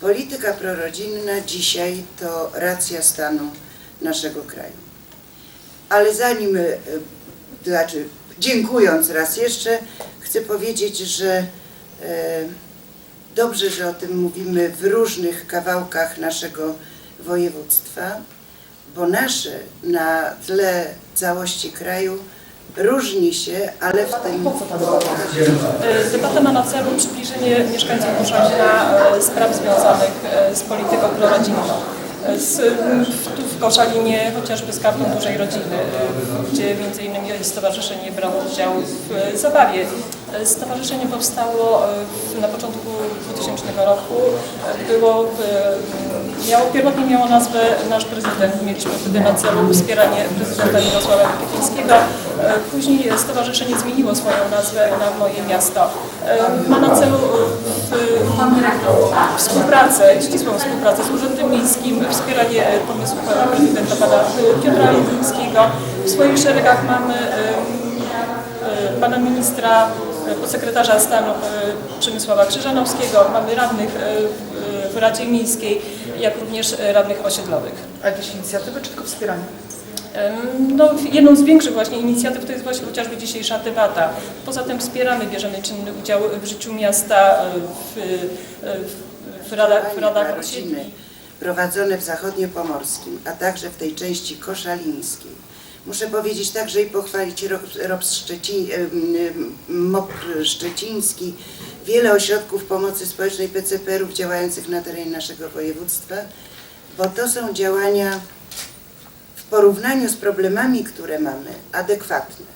Polityka prorodzinna dzisiaj to racja stanu naszego kraju. Ale zanim, e, znaczy dziękując raz jeszcze, chcę powiedzieć, że e, dobrze, że o tym mówimy w różnych kawałkach naszego województwa, bo nasze na tle całości kraju różni się, ale w tym Po co ta debata? Debata ma na celu przybliżenie mieszkańcom Koszalina e, spraw związanych e, z polityką prorodzinną. E, Z, tu w Koszalinie chociażby z kartą dużej rodziny, gdzie między innymi stowarzyszenie brało udział w zabawie. Stowarzyszenie powstało w- na początku 2000 roku. Było, e, miało, pierwotnie miało nazwę Nasz Prezydent. Mieliśmy wtedy na celu wspieranie prezydenta Mirosława Kwiecińskiego. E, Później stowarzyszenie zmieniło swoją nazwę na Moje Miasto. E, Ma na celu e, współpracę, ścisłą współpracę z Urzędem Miejskim, wspieranie pomysłów pana prezydenta pana Piotra Lipińskiego. W swoich szeregach mamy pana ministra, podsekretarza stanu Przemysława Krzyżanowskiego, mamy radnych w Radzie Miejskiej, jak również e, radnych osiedlowych. A jakieś inicjatywy czy tylko wspieranie? No, jedną z większych właśnie inicjatyw to jest właśnie chociażby dzisiejsza debata. Poza tym wspieramy, bierzemy czynny udział w życiu miasta, e, w, e, w, w radach, w radach osiedli. prowadzone w zachodniopomorskim, a także w tej części koszalińskiej. Muszę powiedzieć także i pochwalić ROP- Szczecin, MOP Szczeciński, wiele ośrodków pomocy społecznej PCPR-ów działających na terenie naszego województwa, bo to są działania w porównaniu z problemami, które mamy, adekwatne.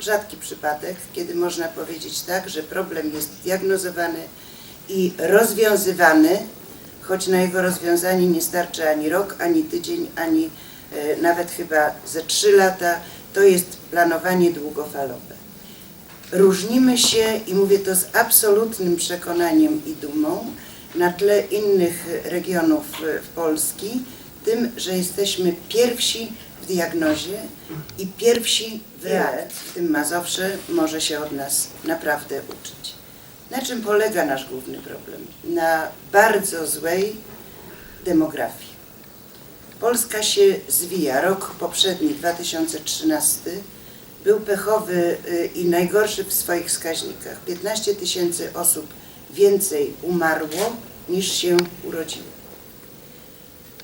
Rzadki przypadek, kiedy można powiedzieć tak, że problem jest diagnozowany i rozwiązywany, choć na jego rozwiązanie nie starczy ani rok, ani tydzień, ani nawet chyba ze trzy lata. To jest planowanie długofalowe. Różnimy się, i mówię to z absolutnym przekonaniem i dumą, na tle innych regionów e, w Polski, tym, że jesteśmy pierwsi w diagnozie i pierwsi w reakcji. W tym Mazowsze może się od nas naprawdę uczyć. Na czym polega nasz główny problem? Na bardzo złej demografii. Polska się zwija. Rok poprzedni, 2013, był pechowy y, i najgorszy w swoich wskaźnikach. 15 tysięcy osób więcej umarło niż się urodziło.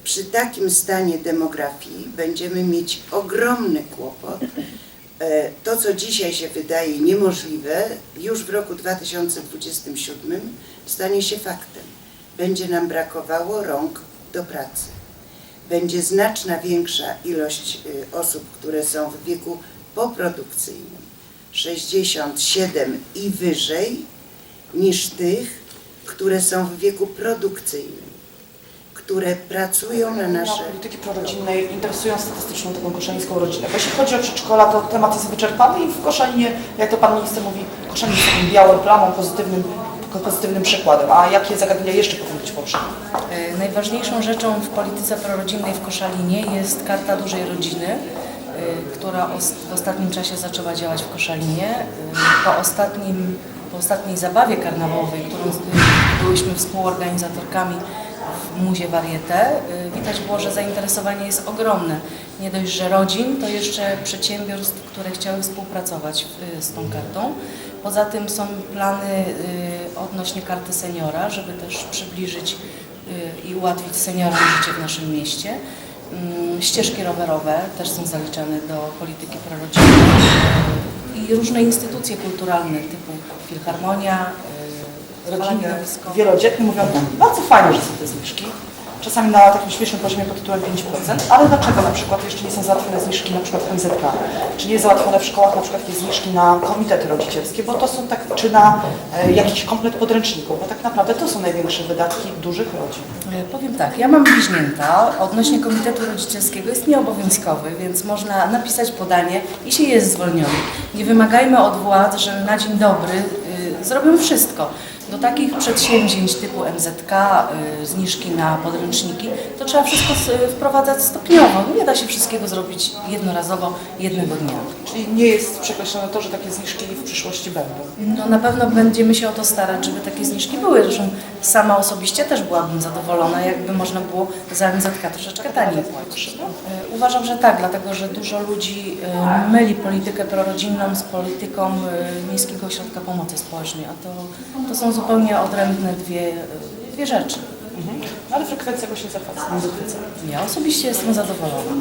Przy takim stanie demografii będziemy mieć ogromny kłopot. E, To, co dzisiaj się wydaje niemożliwe, już w roku 2027 stanie się faktem. Będzie nam brakowało rąk do pracy będzie znaczna większa ilość y, osób, które są w wieku poprodukcyjnym, 67 i wyżej, niż tych, które są w wieku produkcyjnym, które pracują na Na nasze... polityki prorodzinnej interesują statystyczną taką koszalińską rodzinę. Bo jeśli chodzi o przedszkola, to temat jest wyczerpany i w Koszalinie, jak to Pan Minister mówi, Koszalin jest taką białą plamą, pozytywnym, pozytywnym przykładem. A jakie zagadnienia jeszcze powinny być poruszone? E, Najważniejszą rzeczą w polityce prorodzinnej w Koszalinie jest Karta Dużej Rodziny, e, która w ostatnim czasie zaczęła działać w Koszalinie. E, Po, ostatnim, po ostatniej zabawie karnawałowej, którą byłyśmy współorganizatorkami w Muzie Varieté, e, widać było, że zainteresowanie jest ogromne. Nie dość, że rodzin, to jeszcze przedsiębiorstw, które chciały współpracować z tą kartą. Poza tym są plany odnośnie karty seniora, żeby też przybliżyć i ułatwić seniorom życie w naszym mieście. Mm, Ścieżki rowerowe też są zaliczane do polityki prorodzinnej y, i różne instytucje kulturalne typu Filharmonia, y, Rodziny wielodzietne mówią, bardzo fajnie, że są te zniżki. Czasami na takim śmiesznym poziomie pod tytułem 5%, ale dlaczego na przykład jeszcze nie są załatwione zniżki na przykład MZK? Czy nie załatwione w szkołach na przykład zniżki na komitety rodzicielskie, bo to są tak, czy na e, jakiś komplet podręczników, bo tak naprawdę to są największe wydatki dużych rodzin. E, Powiem tak, ja mam bliźnięta. Odnośnie komitetu rodzicielskiego jest nieobowiązkowy, więc można napisać podanie i się jest zwolniony. Nie wymagajmy od władz, że na dzień dobry y, zrobią wszystko. Do takich przedsięwzięć typu MZK, y, zniżki na podręczniki, to trzeba wszystko s- wprowadzać stopniowo. Nie da się wszystkiego zrobić jednorazowo, jednego dnia. Czyli nie jest przekreślone to, że takie zniżki w przyszłości będą. No na pewno będziemy się o to starać, żeby takie zniżki były. Zresztą sama osobiście też byłabym zadowolona, jakby można było za MZK troszeczkę taniej płacić. E, Uważam, że tak, dlatego że dużo ludzi e, myli politykę prorodzinną z polityką e, Miejskiego Ośrodka Pomocy Społecznej, a to, to są zupełnie odrębne dwie, dwie rzeczy. Mhm. No, ale frekwencja. Nie zachwyca. Ja osobiście jestem zadowolona.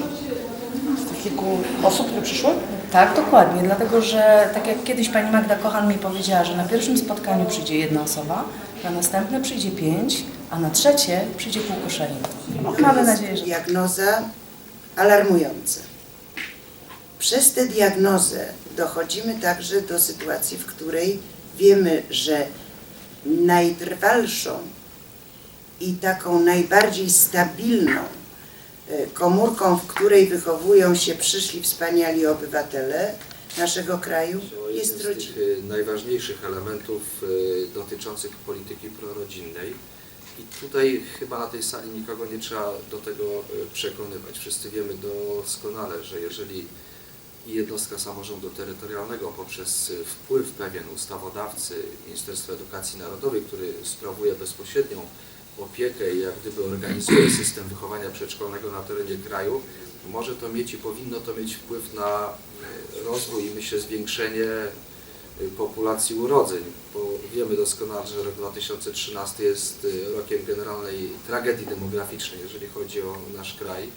Z tych kilku osób, które przyszły? Tak, dokładnie, dlatego że tak jak kiedyś pani Magda Kochan mi powiedziała, że na pierwszym spotkaniu przyjdzie jedna osoba, na następne przyjdzie pięć, a na trzecie przyjdzie pół koszaliny. Mamy nadzieję, że Diagnoza alarmująca. Przez tę diagnozę dochodzimy także do sytuacji, w której wiemy, że najtrwalszą i taką najbardziej stabilną e, komórką, w której wychowują się przyszli wspaniali obywatele naszego kraju, jest rodzina. y, najważniejszych elementów y, dotyczących polityki prorodzinnej. I tutaj chyba na tej sali nikogo nie trzeba do tego y, przekonywać. Wszyscy wiemy doskonale, że jeżeli jednostka samorządu terytorialnego poprzez wpływ pewien ustawodawcy Ministerstwa Edukacji Narodowej, który sprawuje bezpośrednią opiekę i jak gdyby organizuje system wychowania przedszkolnego na terenie kraju, może to mieć i powinno to mieć wpływ na y, rozwój i myślę zwiększenie y, populacji urodzeń, bo wiemy doskonale, że rok 2013 jest y, rokiem generalnej tragedii demograficznej, jeżeli chodzi o nasz kraj.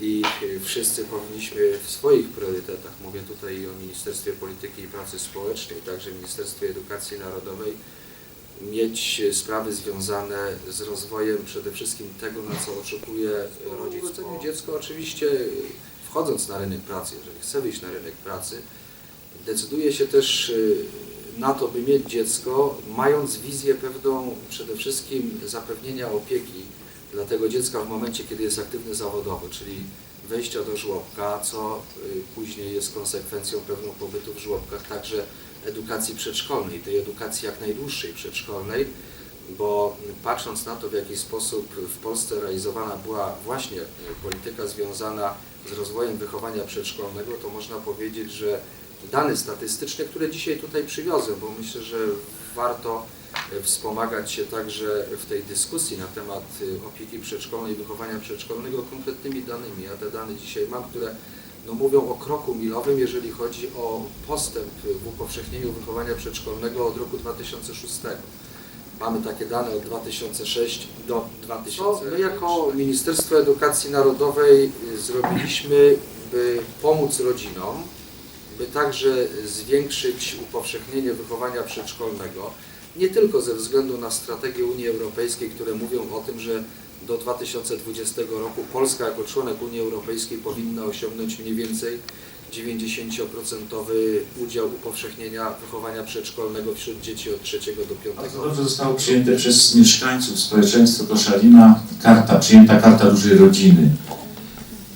I wszyscy powinniśmy w swoich priorytetach, mówię tutaj o Ministerstwie Polityki i Pracy Społecznej, także Ministerstwie Edukacji Narodowej, mieć sprawy związane z rozwojem przede wszystkim tego, na co oczekuje rodzic. Po dziecko oczywiście wchodząc na rynek pracy, jeżeli chce wyjść na rynek pracy, decyduje się też y, na to, by mieć dziecko, mając wizję pewną przede wszystkim zapewnienia opieki dla tego dziecka w momencie, kiedy jest aktywny zawodowo, czyli wejścia do żłobka, co y, później jest konsekwencją pewną pobytu w żłobkach, także edukacji przedszkolnej, tej edukacji jak najdłuższej przedszkolnej, bo patrząc na to, w jaki sposób w Polsce realizowana była właśnie y, polityka związana z rozwojem wychowania przedszkolnego, to można powiedzieć, że dane statystyczne, które dzisiaj tutaj przywiozłem, bo myślę, że warto y, wspomagać się także w tej dyskusji na temat y, opieki przedszkolnej, wychowania przedszkolnego konkretnymi danymi. Ja te dane dzisiaj mam, które no, mówią o kroku milowym, jeżeli chodzi o postęp w upowszechnieniu wychowania przedszkolnego od roku 2006. Mamy takie dane od 2006 do 2000. My jako Ministerstwo Edukacji Narodowej zrobiliśmy, by pomóc rodzinom, by także zwiększyć upowszechnienie wychowania przedszkolnego, nie tylko ze względu na strategię Unii Europejskiej, które mówią o tym, że do 2020 roku Polska jako członek Unii Europejskiej powinna osiągnąć mniej więcej 90% udział upowszechnienia wychowania przedszkolnego wśród dzieci od 3 do 5 Bardzo dobrze zostało przyjęte przez mieszkańców, społeczeństwo Koszalina karta, przyjęta karta dużej rodziny.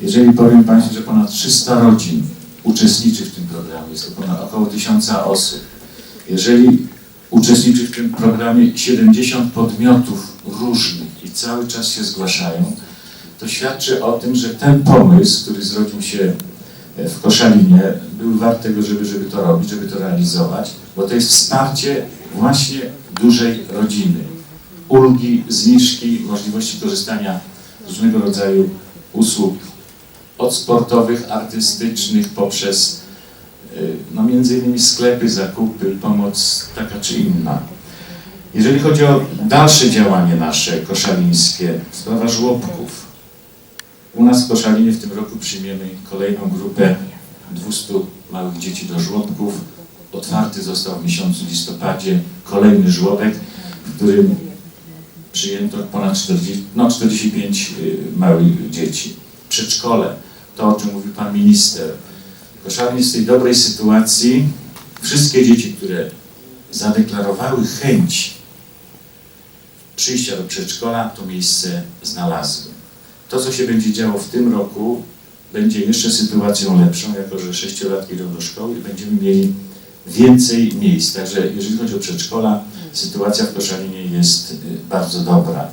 Jeżeli powiem Państwu, że ponad 300 rodzin uczestniczy w tym programie, jest to ponad około 1000 osób. Jeżeli uczestniczy w tym programie 70 podmiotów różnych cały czas się zgłaszają, to świadczy o tym, że ten pomysł, który zrodził się w Koszalinie, był wart tego, żeby, żeby to robić, żeby to realizować, bo to jest wsparcie właśnie dużej rodziny. Ulgi, zniżki, możliwości korzystania z różnego rodzaju usług od sportowych, artystycznych, poprzez y, no między innymi sklepy, zakupy, pomoc taka czy inna. Jeżeli chodzi o dalsze działanie nasze koszalińskie, sprawa żłobków. U nas w Koszalinie w tym roku przyjmiemy kolejną grupę 200 małych dzieci do żłobków. Otwarty został w miesiącu listopadzie kolejny żłobek, w którym przyjęto ponad 40, no 45 y, małych dzieci. Przedszkole, to o czym mówił Pan Minister. Koszalin jest w tej dobrej sytuacji. Wszystkie dzieci, które zadeklarowały chęć przyjścia do przedszkola, to miejsce znalazły. To, co się będzie działo w tym roku, będzie jeszcze sytuacją lepszą, jako że sześciolatki idą do szkoły i będziemy mieli więcej miejsc. Także jeżeli chodzi o przedszkola, sytuacja w Koszalinie jest y, bardzo dobra.